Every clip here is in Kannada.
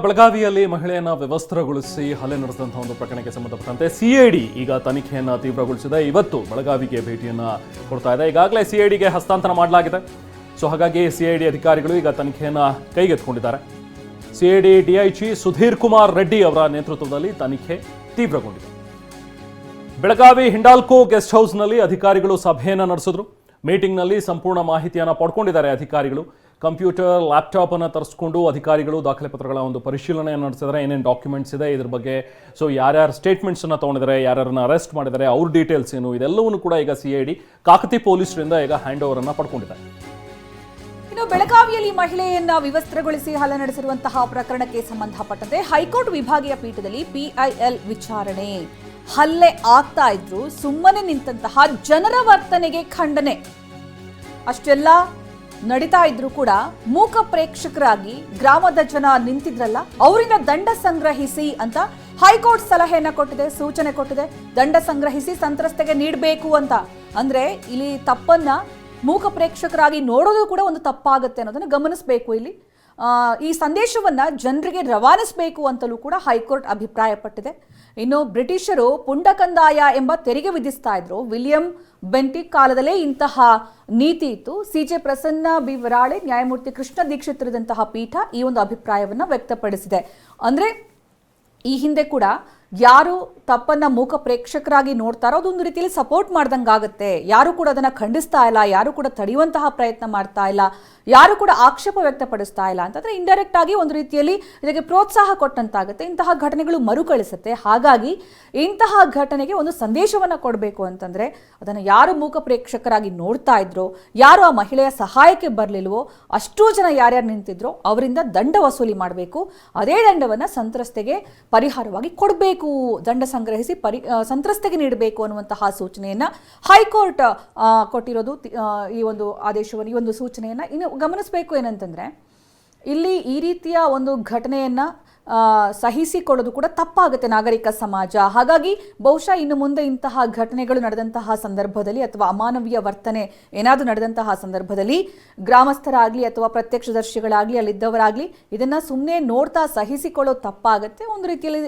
ಬೆಳಗಾವಿಯಲ್ಲಿ ಮಹಿಳೆಯನ್ನ ವ್ಯವಸ್ಥರಗೊಳಿಸಿ ಹಲ್ಲೆ ನಡೆಸಿದಂತಹ ಒಂದು ಪ್ರಕರಣಕ್ಕೆ ಸಂಬಂಧಪಟ್ಟಂತೆ ಸಿಐಡಿ ಈಗ ತನಿಖೆಯನ್ನ ತೀವ್ರಗೊಳಿಸಿದೆ. ಇವತ್ತು ಬೆಳಗಾವಿಗೆ ಭೇಟಿಯನ್ನ ಕೊಡ್ತಾ ಇದೆ. ಈಗಾಗಲೇ ಸಿಐಡಿಗೆ ಹಸ್ತಾಂತರ ಮಾಡಲಾಗಿದೆ. ಸೊ ಹಾಗಾಗಿ ಸಿಐಡಿ ಅಧಿಕಾರಿಗಳು ಈಗ ತನಿಖೆಯನ್ನ ಕೈಗೆತ್ತಿಕೊಂಡಿದ್ದಾರೆ. ಸಿಐಡಿ ಡಿಐಜಿ ಸುಧೀರ್ ಕುಮಾರ್ ರೆಡ್ಡಿ ಅವರ ನೇತೃತ್ವದಲ್ಲಿ ತನಿಖೆ ತೀವ್ರಗೊಂಡಿದೆ. ಬೆಳಗಾವಿ ಹಿಂಡಾಲ್ಕೋ ಗೆಸ್ಟ್ ಹೌಸ್ನಲ್ಲಿ ಅಧಿಕಾರಿಗಳು ಸಭೆಯನ್ನ ನಡೆಸಿದ್ರು. ಮೀಟಿಂಗ್ನಲ್ಲಿ ಸಂಪೂರ್ಣ ಮಾಹಿತಿಯನ್ನು ಪಡ್ಕೊಂಡಿದ್ದಾರೆ ಅಧಿಕಾರಿಗಳು. ಕಂಪ್ಯೂಟರ್ ಲ್ಯಾಪ್ಟಾಪನ್ನು ತರಿಸ್ಕೊಂಡು ಅಧಿಕಾರಿಗಳು ದಾಖಲೆ ಪತ್ರಗಳ ಒಂದು ಪರಿಶೀಲನೆಯನ್ನು ನಡೆಸಿದ್ದಾರೆ ಏನೇನು ಡಾಕ್ಯುಮೆಂಟ್ಸ್ ಇದೆ ಇದ್ರ ಬಗ್ಗೆ. ಸೊ ಯಾರ್ಯಾರು ಸ್ಟೇಟ್ಮೆಂಟ್ಸ್ ಅನ್ನ ತಗೊಂಡಿದ್ದಾರೆ ಯಾರ್ಯಾರನ್ನ ಅರೆಸ್ಟ್ ಮಾಡಿದ್ದಾರೆ ಅವ್ರ ಡೀಟೇಲ್ಸ್ ಏನು, ಇದೆಲ್ಲವನ್ನು ಕೂಡ ಈಗ ಸಿ ಐ ಡಿ ಕಾಕತಿ ಪೊಲೀಸರಿಂದ ಈಗ ಹ್ಯಾಂಡ್ ಓವರನ್ನು ಪಡ್ಕೊಂಡಿದ್ದಾರೆ. ಇನ್ನು ಬೆಳಗಾವಿಯಲ್ಲಿ ಮಹಿಳೆಯನ್ನ ವಿವಸ್ತ್ರಗೊಳಿಸಿ ಹಲ್ಲೆ ನಡೆಸಿರುವಂತಹ ಪ್ರಕರಣಕ್ಕೆ ಸಂಬಂಧಪಟ್ಟಂತೆ ಹೈಕೋರ್ಟ್ ವಿಭಾಗೀಯ ಪೀಠದಲ್ಲಿ ಪಿಐಎಲ್ ವಿಚಾರಣೆ. ಹಲ್ಲೆ ಆಗ್ತಾ ಇದ್ರು ಸುಮ್ಮನೆ ನಿಂತಹ ಜನರ ವರ್ತನೆಗೆ ಖಂಡನೆ. ಅಷ್ಟೆಲ್ಲ ನಡೀತಾ ಇದ್ರು ಕೂಡ ಮೂಕ ಪ್ರೇಕ್ಷಕರಾಗಿ ಗ್ರಾಮದ ಜನ ನಿಂತಿದ್ರಲ್ಲ ಅವರಿಂದ ದಂಡ ಸಂಗ್ರಹಿಸಿ ಅಂತ ಹೈಕೋರ್ಟ್ ಸಲಹೆಯನ್ನ ಕೊಟ್ಟಿದೆ, ಸೂಚನೆ ಕೊಟ್ಟಿದೆ. ದಂಡ ಸಂಗ್ರಹಿಸಿ ಸಂತ್ರಸ್ತೆಗೆ ನೀಡಬೇಕು ಅಂತ. ಅಂದ್ರೆ ಇಲ್ಲಿ ತಪ್ಪನ್ನ ಮೂಕ ಪ್ರೇಕ್ಷಕರಾಗಿ ನೋಡೋದು ಕೂಡ ಒಂದು ತಪ್ಪಾಗುತ್ತೆ ಅನ್ನೋದನ್ನ ಗಮನಿಸಬೇಕು ಇಲ್ಲಿ. ಈ ಸಂದೇಶವನ್ನ ಜನರಿಗೆ ರವಾನಿಸಬೇಕು ಅಂತಲೂ ಕೂಡ ಹೈಕೋರ್ಟ್ ಅಭಿಪ್ರಾಯಪಟ್ಟಿದೆ. ಇನ್ನು ಬ್ರಿಟಿಷರು ಪುಂಡಕಂದಾಯ ಎಂಬ ತೆರಿಗೆ ವಿಧಿಸ್ತಾ ಇದ್ರು. ವಿಲಿಯಂ ಬೆಂಟಿಕ್ ಕಾಲದಲ್ಲೇ ಇಂತಹ ನೀತಿ ಇತ್ತು. C J Prasanna B Varale, ನ್ಯಾಯಮೂರ್ತಿ ಕೃಷ್ಣ ದೀಕ್ಷಿತರಿದಂತಹ ಪೀಠ ಈ ಒಂದು ಅಭಿಪ್ರಾಯವನ್ನ ವ್ಯಕ್ತಪಡಿಸಿದೆ. ಅಂದ್ರೆ ಈ ಹಿಂದೆ ಕೂಡ ಯಾರು ತಪ್ಪನ್ನ ಮೂಕ ಪ್ರೇಕ್ಷಕರಾಗಿ ನೋಡ್ತಾರೋ ಅದೊಂದು ರೀತಿಯಲ್ಲಿ ಸಪೋರ್ಟ್ ಮಾಡ್ದಂಗಾಗತ್ತೆ. ಯಾರು ಕೂಡ ಅದನ್ನ ಖಂಡಿಸ್ತಾ ಇಲ್ಲ, ಯಾರು ಕೂಡ ತಡೆಯುವಂತಹ ಪ್ರಯತ್ನ ಮಾಡ್ತಾ ಇಲ್ಲ, ಯಾರು ಕೂಡ ಆಕ್ಷೇಪ ವ್ಯಕ್ತಪಡಿಸ್ತಾ ಇಲ್ಲ ಅಂತಂದ್ರೆ ಇಂಡೈರೆಕ್ಟ್ ಆಗಿ ಒಂದು ರೀತಿಯಲ್ಲಿ ಇದಕ್ಕೆ ಪ್ರೋತ್ಸಾಹ ಕೊಟ್ಟಂತಾಗುತ್ತೆ. ಇಂತಹ ಘಟನೆಗಳು ಮರುಕಳಿಸುತ್ತೆ. ಹಾಗಾಗಿ ಇಂತಹ ಘಟನೆಗೆ ಒಂದು ಸಂದೇಶವನ್ನ ಕೊಡಬೇಕು ಅಂತಂದ್ರೆ ಅದನ್ನ ಯಾರು ಮೂಕ ಪ್ರೇಕ್ಷಕರಾಗಿ ನೋಡ್ತಾ ಇದ್ರೋ, ಯಾರು ಆ ಮಹಿಳೆಯ ಸಹಾಯಕ್ಕೆ ಬರಲಿಲ್ವೋ, ಅಷ್ಟೂ ಜನ ಯಾರ್ಯಾರು ನಿಂತಿದ್ರೋ ಅವರಿಂದ ದಂಡ ವಸೂಲಿ ಮಾಡಬೇಕು. ಅದೇ ದಂಡವನ್ನ ಸಂತ್ರಸ್ತೆಗೆ ಪರಿಹಾರವಾಗಿ ಕೊಡಬೇಕು. ದಂಡ ಸಂಗ್ರಹಿಸಿ ಪರಿ ಸಂತ್ರಸ್ತೆಗೆ ನೀಡಬೇಕು ಅನ್ನುವಂತಹ ಸೂಚನೆಯನ್ನ ಹೈಕೋರ್ಟ್ ಕೊಟ್ಟಿರೋದು ಈ ಒಂದು ಆದೇಶವನ್ನು, ಈ ಒಂದು ಸೂಚನೆಯನ್ನ ಇನ್ನು ಗಮನಿಸಬೇಕು ಏನಂತಂದ್ರೆ, ಇಲ್ಲಿ ಈ ರೀತಿಯ ಒಂದು ಘಟನೆಯನ್ನ ಸಹಿಸಿಕೊಳ್ಳೋದು ಕೂಡ ತಪ್ಪಾಗುತ್ತೆ ನಾಗರಿಕ ಸಮಾಜ. ಹಾಗಾಗಿ ಬಹುಶಃ ಇನ್ನು ಮುಂದೆ ಇಂತಹ ಘಟನೆಗಳು ನಡೆದಂತಹ ಸಂದರ್ಭದಲ್ಲಿ ಅಥವಾ ಅಮಾನವೀಯ ವರ್ತನೆ ಏನಾದರೂ ನಡೆದಂತಹ ಸಂದರ್ಭದಲ್ಲಿ ಗ್ರಾಮಸ್ಥರಾಗಲಿ ಅಥವಾ ಪ್ರತ್ಯಕ್ಷದರ್ಶಿಗಳಾಗಲಿ ಅಲ್ಲಿದ್ದವರಾಗಲಿ ಇದನ್ನು ಸುಮ್ಮನೆ ನೋಡ್ತಾ ಸಹಿಸಿಕೊಳ್ಳೋದು ತಪ್ಪಾಗುತ್ತೆ. ಒಂದು ರೀತಿಯಲ್ಲಿ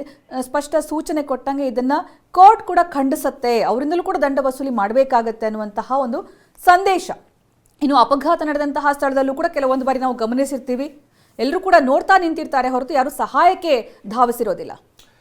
ಸ್ಪಷ್ಟ ಸೂಚನೆ ಕೊಟ್ಟಂಗೆ ಇದನ್ನು ಕೋರ್ಟ್ ಕೂಡ ಖಂಡಿಸುತ್ತೆ. ಅವರಿಂದಲೂ ಕೂಡ ದಂಡ ವಸೂಲಿ ಮಾಡಬೇಕಾಗತ್ತೆ ಅನ್ನುವಂತಹ ಒಂದು ಸಂದೇಶ. ಇನ್ನು ಅಪಘಾತ ನಡೆದಂತಹ ಸ್ಥಳದಲ್ಲೂ ಕೂಡ ಕೆಲವೊಂದು ಬಾರಿ ನಾವು ಗಮನಿಸಿರ್ತೀವಿ. ಎಲ್ಲರೂ ಕೂಡ ನೋಡ್ತಾ ನಿಂತಿರ್ತಾರೆ ಹೊರತು ಯಾರು ಸಹಾಯಕ್ಕೆ ಧಾವಿಸಿರೋದಿಲ್ಲ.